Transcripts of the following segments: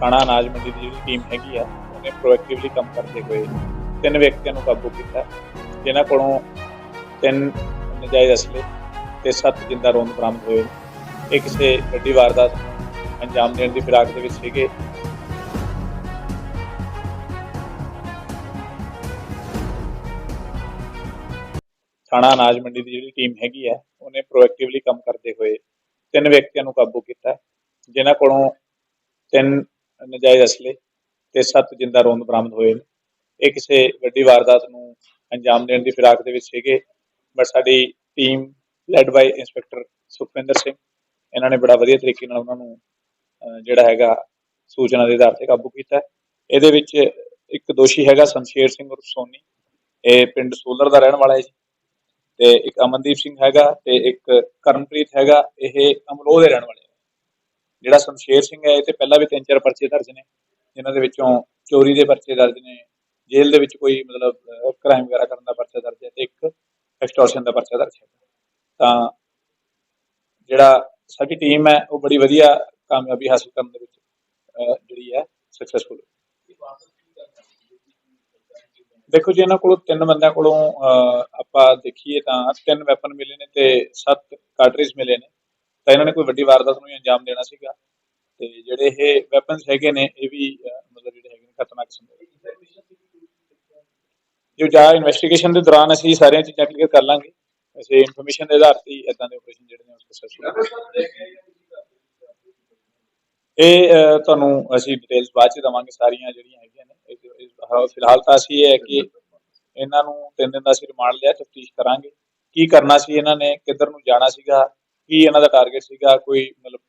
ਥਾਣਾ ਅਨਾਜ ਮੰਡੀ ਦੀ ਜਿਹੜੀ ਟੀਮ ਹੈਗੀ ਆ, ਉਹਨੇ ਪ੍ਰੋਐਕਟਿਵਲੀ ਕੰਮ ਕਰਦੇ ਹੋਏ ਤਿੰਨ ਵਿਅਕਤੀਆਂ ਨੂੰ ਕਾਬੂ ਕੀਤਾ। ਜਿਨ੍ਹਾਂ ਕੋਲੋਂ ਤਿੰਨ ਨਜਾਇਜ਼ ਅਸਲੇ ਤੇ ਸੱਤ ਜਿੰਦਾ ਰੋਂਦ ਬਰਾਮਦ ਹੋਏ। ਇਹ ਕਿਸੇ ਵੱਡੀ ਵਾਰਦਾਤ ਅੰਜਾਮ ਦੇਣ ਦੀ ਫਿਰਾਕ ਦੇ ਵਿੱਚ ਸੀਗੇ। ਥਾਣਾ ਅਨਾਜ ਮੰਡੀ ਦੀ ਜਿਹੜੀ ਟੀਮ ਹੈਗੀ ਆ, ਉਹਨੇ ਪ੍ਰੋਐਕਟਿਵਲੀ ਕੰਮ ਕਰਦੇ ਹੋਏ ਤਿੰਨ ਵਿਅਕਤੀਆਂ ਨੂੰ ਕਾਬੂ ਕੀਤਾ। ਜਿਨ੍ਹਾਂ ਕੋਲੋਂ ਤਿੰਨ ਨਜਾਇਜ਼ ਅਸਲੇ ਤੇ ਸੱਤ ਜਿੰਦਾ ਰੋਂਦ ਬਰਾਮਦ ਹੋਏ ਨੇ। ਇਹ ਕਿਸੇ ਵੱਡੀ ਵਾਰਦਾਤ ਨੂੰ ਅੰਜਾਮ ਦੇਣ ਦੀ ਫਿਰਾਕ ਦੇ ਵਿੱਚ ਸੀਗੇ। ਬਟ ਸਾਡੀ team led by inspector Sukhwinder Singh, ਇਹਨਾਂ ਨੇ ਬੜਾ ਵਧੀਆ ਤਰੀਕੇ ਨਾਲ ਉਹਨਾਂ ਨੂੰ ਜਿਹੜਾ ਹੈਗਾ ਸੂਚਨਾ ਦੇ ਆਧਾਰ ਤੇ ਕਾਬੂ ਕੀਤਾ ਇਹਦੇ ਵਿੱਚ ਇੱਕ ਦੋਸ਼ੀ ਹੈਗਾ ਸ਼ਮਸ਼ੇਰ ਸਿੰਘ ਉਰਫ ਸੋਨੀ। ਇਹ ਪਿੰਡ ਸੋਲਰ ਦਾ ਰਹਿਣ ਵਾਲਾ ਹੈ ਜੀ। ਤੇ ਇੱਕ ਅਮਨਦੀਪ ਸਿੰਘ ਹੈਗਾ ਤੇ ਇੱਕ ਕਰਨਪ੍ਰੀਤ ਹੈਗਾ। ਇਹ ਅਮਲੋਹ ਦੇ ਰਹਿਣ ਵਾਲੇ ਜਿਹੜਾ ਸ਼ਮਸ਼ੇਰ ਸਿੰਘ ਹੈ, ਇਹ ਤੇ ਪਹਿਲਾਂ ਵੀ ਤਿੰਨ ਚਾਰ ਪਰਚੇ ਦਰਜ ਨੇ, ਜਿਨ੍ਹਾਂ ਦੇ ਵਿੱਚੋਂ ਚੋਰੀ ਦੇ ਪਰਚੇ ਦਰਜ ਨੇ, ਜੇਲ੍ਹ ਦੇ ਵਿੱਚ ਕੋਈ ਮਤਲਬ ਕ੍ਰਾਈਮ ਵਗੈਰਾ ਕਰਨ ਦਾ ਪਰਚਾ ਦਰਜ ਹੈ ਤੇ ਇੱਕ ਐਕਸਟੋਰਸ਼ਨ ਦਾ ਪਰਚਾ ਦਰਜ ਹੈ। ਤਾਂ ਜਿਹੜਾ ਸਾਡੀ ਟੀਮ ਹੈ, ਉਹ ਬੜੀ ਵਧੀਆ ਕਾਮਯਾਬੀ ਹਾਸਲ ਕਰਨ ਦੇ ਵਿੱਚ ਜਿਹੜੀ ਹੈ ਸਕਸੈਸਫੁਲ ਦੇਖੋ ਜੀ, ਇਹਨਾਂ ਕੋਲੋਂ ਤਿੰਨ ਬੰਦਿਆਂ ਕੋਲੋਂ ਆਪਾਂ ਦੇਖੀਏ ਤਾਂ ਤਿੰਨ ਵੈਪਨ ਮਿਲੇ ਨੇ ਤੇ ਸੱਤ ਕਾਰਟ੍ਰਿਜ ਮਿਲੇ ਨੇ। ਤਾਂ ਇਹਨਾਂ ਨੇ ਕੋਈ ਵੱਡੀ ਵਾਰਦਾਤ ਨੂੰ ਅੰਜਾਮ ਦੇਣਾ ਸੀਗਾ। ਤੇ ਜਿਹੜੇ ਇਹ ਵੈਪਨਸ ਹੈਗੇ ਨੇ, ਇਹ ਵੀ ਮਤਲਬ ਜਿਹੜੇ ਹੈਗੇ ਨੇ, ਖਤਰਨਾਕ ਕਿਸਮ ਦੇ ਜੋ ਜਾ ਇਨਵੈਸਟੀਗੇਸ਼ਨ ਦੇ ਦੌਰਾਨ ਅਸੀਂ ਸਾਰੀਆਂ ਚੀਜ਼ਾਂ ਕਲੀਅਰ ਕਰ ਲਾਂਗੇ। ਅਸੀਂ ਇਨਫੋਰਮੇਸ਼ਨ ਦੇ ਆਧਾਰ ਤੇ ਇਦਾਂ ਦੇ ਆਪਰੇਸ਼ਨ ਜਿਹੜੇ ਨੇ ਉਹ ਸਕਸੈਸਫੁਲ ਇਹ ਤੁਹਾਨੂੰ ਅਸੀਂ ਡਿਟੇਲਸ ਬਾਅਦ ਚ ਦਵਾਂਗੇ ਸਾਰੀਆਂ ਜਿਹੜੀਆਂ ਹੈਗੀਆਂ ਨੇ। ਫਿਲਹਾਲ ਤਾਂ ਅਸੀਂ ਇਹ ਹੈ ਕਿ ਇਹਨਾਂ ਨੂੰ ਤਿੰਨ ਦਿਨ ਦਾ ਅਸੀਂ ਰਿਮਾਂਡ ਲਿਆ, ਤਫਤੀਸ਼ ਕਰਾਂਗੇ। ਕੀ ਕਰਨਾ ਸੀ ਇਹਨਾਂ ਨੇ, ਕਿੱਧਰ ਨੂੰ ਜਾਣਾ ਸੀਗਾ ਕੀ ਇਹਨਾਂ ਦਾ ਟਾਰਗੇਟ ਸੀਗਾ? ਕੋਈ ਮਤਲਬ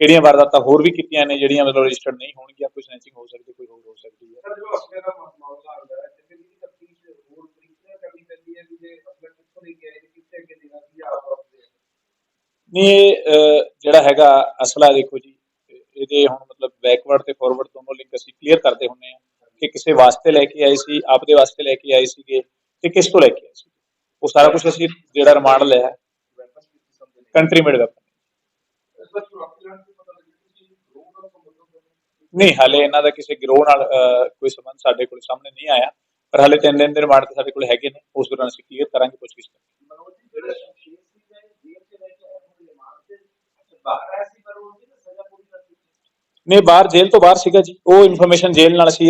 ਕਿਹੜੀਆਂ ਵਾਰਦਾਤਾਂ ਹੋਰ ਵੀ ਕੀਤੀਆਂ ਨੇ ਜਿਹੜੀਆਂ ਮਤਲਬ ਰਜਿਸਟਰਡ ਨਹੀਂ ਹੋਣਗੀਆਂ? ਕੋਈ ਸਨੈਚਿੰਗ ਹੋ ਸਕਦੀ ਕੋਈ ਹੋਰ ਹੋ ਸਕਦੀ ਹੈ। ਸਰ ਜੋ ਅਸਲੇ ਦਾ ਮਾਮਲਾ ਆਉਂਦਾ ਹੈ ਤੇ ਇਹਦੀ ਤਫਤੀਸ਼ ਹੋਰ ਤਰੀਕੇ ਨਾਲ ਕਰਨੀ ਪੈਂਦੀ ਹੈ ਕਿ ਜੇ ਅਸਲੇ ਕਿੱਥੋਂ ਦੇ ਗਿਆ ਹੈ ਤੇ ਕਿੱਥੇ ਅੱਗੇ ਦੇਣਾ ਕੀ ਆਪ ਰੱਖਦੇ ਆ ਨਹੀਂ ਇਹ ਜਿਹੜਾ ਹੈਗਾ ਅਸਲਾ ਦੇਖੋ ਜੀ ਇਹ- ਇਹਦੇ ਹੁਣ ਮਤਲਬ ਬੈਕਵਰਡ ਤੇ ਫਾਰਵਰਡ ਦੋਨੋਂ ਲਿੰਕ ਅਸੀਂ ਕਲੀਅਰ ਕਰਦੇ ਹੁੰਨੇ ਆ ਕਿ ਕਿਸੇ ਵਾਸਤੇ ਲੈ ਕੇ ਆਏ ਸੀ ਆਪਦੇ ਵਾਸਤੇ ਲੈ ਕੇ ਆਏ ਸੀਗੇ ਤੇ ਕਿਸ ਤੋਂ ਲੈ ਕੇ ਆਏ ਸੀ। ਉਹ ਸਾਰਾ ਕੁਝ ਅਸੀਂ ਜਿਹੜਾ ਰਿਮਾਂਡ ਲਿਆ ਵੈਪਨ ਕਿਸ ਕਿਸਮ ਦੇ ਨੇ ਕੰਟਰੀ ਮੇਡ ਵੈਪਨ ਨਹੀਂ, ਹਾਲੇ ਇਹਨਾਂ ਦਾ ਕਿਸੇ ਗਿਰੋਹ ਨਾਲ ਕੋਈ ਸੰਬੰਧ ਸਾਡੇ ਕੋਲ ਸਾਹਮਣੇ ਨਹੀਂ ਆਇਆ, ਪਰ ਹਾਲੇ ਤਿੰਨ ਦਿਨ ਦੇ ਰਿਮਾਂਡ ਤੇ ਸਾਡੇ ਕੋਲ ਹੈਗੇ ਨੇ। ਉਸ ਦੌਰਾਨ ਅਸੀਂ ਕਲੀਅਰ ਕਰਾਂਗੇ, ਪੁੱਛਗਿੱਛ ਕਰਾਂਗੇ। ਬਾਹਰ ਆਇਆ ਨਹੀਂ, ਬਾਹਰ ਜੇਲ੍ਹ ਤੋਂ ਬਾਹਰ ਸੀਗਾ ਜੀ। ਉਹ ਇਨਫੋਰਮੇਸ਼ਨ ਜੇਲ੍ਹ ਨਾਲ ਅਸੀਂ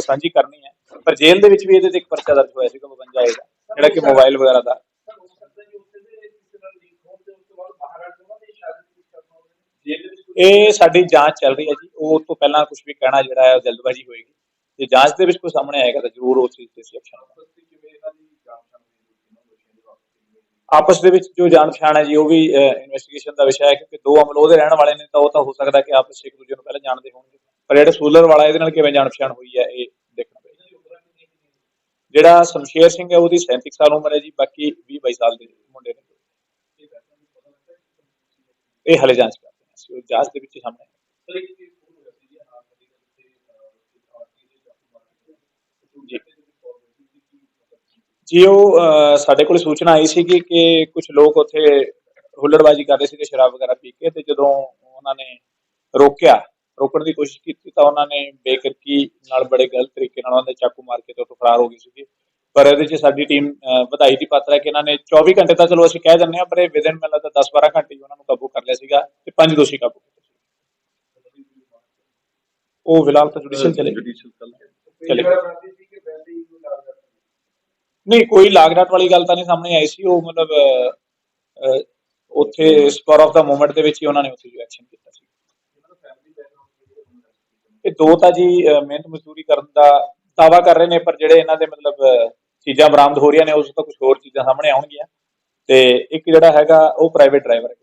ਸਾਂਝੀ ਕਰਨੀ ਹੈ। ਪਰ ਜੇਲ੍ਹ ਦੇ ਵਿੱਚ ਵੀ ਇਹਦੇ ਤੇ ਇੱਕ ਪਰਚਾ ਦਰਜ ਹੋਇਆ ਸੀਗਾ 52 ਦਾ, ਜਿਹੜਾ ਕਿ ਮੋਬਾਈਲ ਵਗੈਰਾ ਦਾ ਸਰ ਹੋ ਸਕਦਾ ਜੀ ਉੱਥੇ ਦੇ ਕਿਸੇ ਨਾਲ ਲਿੰਕ ਹੋਣ ਤੇ ਉਸ ਤੋਂ ਬਾਅਦ ਬਾਹਰ ਆ ਕੇ ਉਹਨਾਂ ਦੇ ਸ਼ਾਦੀ ਕੁਝ ਕਰਨਾ ਹੋਵੇ ਜੇਲ੍ਹ ਦੇ ਵਿੱਚ ਕੋਈ ਇਹ ਸਾਡੀ ਜਾਂਚ ਚੱਲ ਰਹੀ ਹੈ ਜੀ। ਉਹ ਤੋਂ ਪਹਿਲਾਂ ਕੁਝ ਵੀ ਕਹਿਣਾ ਜਿਹੜਾ ਹੈ ਜਲਦਬਾਜ਼ੀ ਹੋਏਗੀ। ਜੇ ਜਾਂਚ ਦੇ ਵਿੱਚ ਕੋਈ ਸਾਹਮਣੇ ਆਏਗਾ ਤਾਂ ਜ਼ਰੂਰ ਉਸ ਚੀਜ਼ ਤੇ ਅਸੀਂ ਐਕਸ਼ਨ ਆਪਸ ਦੇ ਵਿੱਚ ਜੋ ਜਾਣ ਪਛਾਣ ਹੈ ਜੀ, ਉਹ ਵੀ ਇਨਵੈਸਟੀਗੇਸ਼ਨ ਦਾ ਵਿਸ਼ਾ ਹੈ ਕਿਉਂਕਿ ਦੋ ਅਮਲੋਹ ਦੇ ਰਹਿਣ ਵਾਲੇ ਨੇ ਤਾਂ ਉਹ ਤਾਂ ਹੋ ਸਕਦਾ ਕਿ ਆਪਸ ਇੱਕ ਦੂਜੇ ਨੂੰ ਪਹਿਲਾਂ ਜਾਣਦੇ ਹੋਣਗੇ। ਪਰ ਜਿਹੜਾ ਸੂਲਰ ਵਾਲਾ ਇਹਦੇ ਨਾਲ ਕਿਵੇਂ ਜਾਣ ਪਛਾਣ ਹੋਈ ਹੈ, ਇਹ ਦੇਖਣਾ ਪਏਗਾ। ਜਿਹੜਾ ਸ਼ਮਸ਼ੇਰ ਸਿੰਘ ਹੈ, ਉਹਦੀ 37 ਸਾਲ ਉਮਰ ਹੈ ਜੀ, ਬਾਕੀ 20 22 ਸਾਲ ਦੇ ਮੁੰਡੇ ਨੇ। ਇਹ ਹਲੇ ਜਾਂਚ ਕਰਦੇ ਜਾਂਚ ਦੇ ਵਿੱਚ ਸਾਹਮਣੇ ਸੀ ਜੀ ਤੇ। ਤੇ ਸੀ ਉਹ ਸਾਡੇ ਕੋਲ ਸੂਚਨਾ ਆਈ ਸੀ ਕਿ ਕੁਝ ਲੋਕ ਉੱਥੇ ਹੁੱਲੜਬਾਜ਼ੀ ਕਰ ਰਹੇ ਸੀਗੇ ਸ਼ਰਾਬ ਵਗੈਰਾ ਪੀ ਕੇ ਤੇ ਜਦੋਂ ਉਹਨਾਂ ਨੇ ਰੋਕਿਆ ਰੋਕਣ ਦੀ ਕੋਸ਼ਿਸ਼ ਕੀਤੀ ਤਾਂ ਉਹਨਾਂ ਨੇ ਬੇਕਰਕੀ ਨਾਲ ਬੜੇ ਗਲਤ ਤਰੀਕੇ ਨਾਲ ਉਹਨਾਂ ਦੇ ਚਾਕੂ ਮਾਰ ਕੇ ਤੇ ਉੱਥੋਂ ਫਰਾਰ ਹੋ ਗਏ ਸੀਗੇ। ਪਰ ਇਹਦੇ 'ਚ ਸਾਡੀ ਟੀਮ ਵਧਾਈ ਦੀ ਪਾਤਰ ਹੈ ਕਿ ਇਹਨਾਂ ਨੇ 24 ਘੰਟੇ ਤਾਂ ਚਲੋ ਅਸੀਂ ਕਹਿ ਦਿੰਦੇ ਹਾਂ ਪਰ ਇਹ ਵਿਦਨ ਮੈਨੂੰ ਲੱਗਦਾ 10-12 ਘੰਟੇ ਹੀ ਉਹਨਾਂ ਨੂੰ ਕਾਬੂ ਕਰ ਲਿਆ ਸੀਗਾ ਤੇ ਪੰਜ ਦੋਸ਼ੀ ਕਾਬੂ ਕੀਤੇ ਸੀ। ਉਹ ਫਿਲਹਾਲ ਤਾਂ ਜੁਡੀਸ਼ੀਅਲ ਚਲੇ ਚਲੇ ਨਹੀਂ ਕੋਈ ਲਾਗਡਾਟ ਵਾਲੀ ਗੱਲ ਤਾਂ ਨਹੀਂ ਸਾਹਮਣੇ ਆਈ ਸੀ। ਉਹ ਮਤਲਬ ਉੱਥੇ ਸਪਰ ਆਫ ਦਾ ਮੂਮੈਂਟ ਦੇ ਵਿੱਚ ਹੀ ਉਹਨਾਂ ਨੇ ਉੱਥੇ ਜੋ ਐਕਸ਼ਨ ਕੀਤਾ ਸੀ। ਇਹ ਦੋ ਤਾਂ ਜੀ ਮਿਹਨਤ ਮਜ਼ਦੂਰੀ ਕਰਨ ਦਾ ਦਾਵਾ ਕਰ ਰਹੇ ਨੇ ਪਰ ਜਿਹੜੇ ਇਹਨਾਂ ਦੇ ਮਤਲਬ ਚੀਜ਼ਾਂ ਬਰਾਮਦ ਹੋ ਰਹੀਆਂ ਨੇ, ਉਸ ਤੋਂ ਕੁਝ ਹੋਰ ਚੀਜ਼ਾਂ ਸਾਹਮਣੇ ਆਉਣਗੀਆਂ। ਤੇ ਇੱਕ ਜਿਹੜਾ ਹੈਗਾ, ਉਹ ਪ੍ਰਾਈਵੇਟ ਡਰਾਈਵਰ ਹੈ